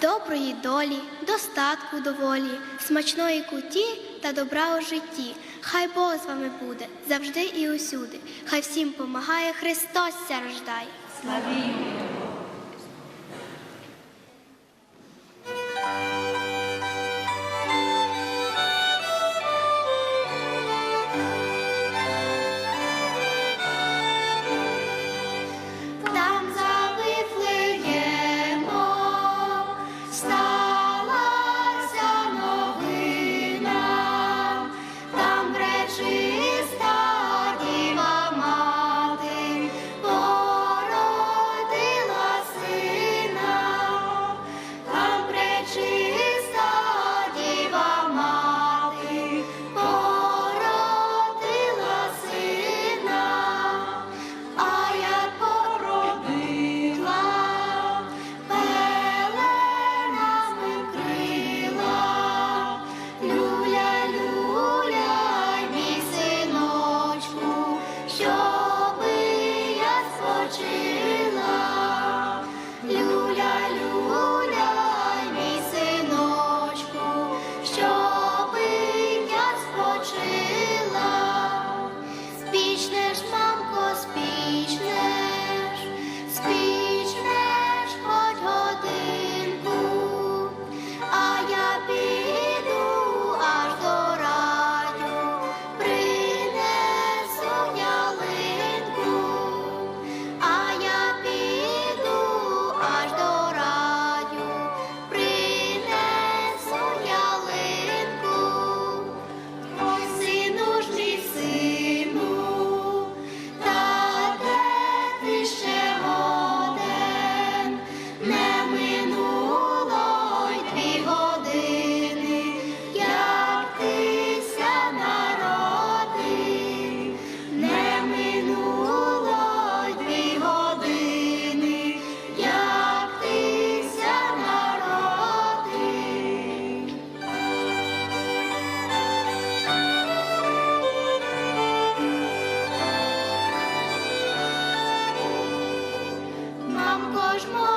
доброї долі, достатку доволі, смачної куті та добра у житті. Хай Бог з вами буде завжди і усюди. Хай всім помагає Христос ся рождає. Славі! je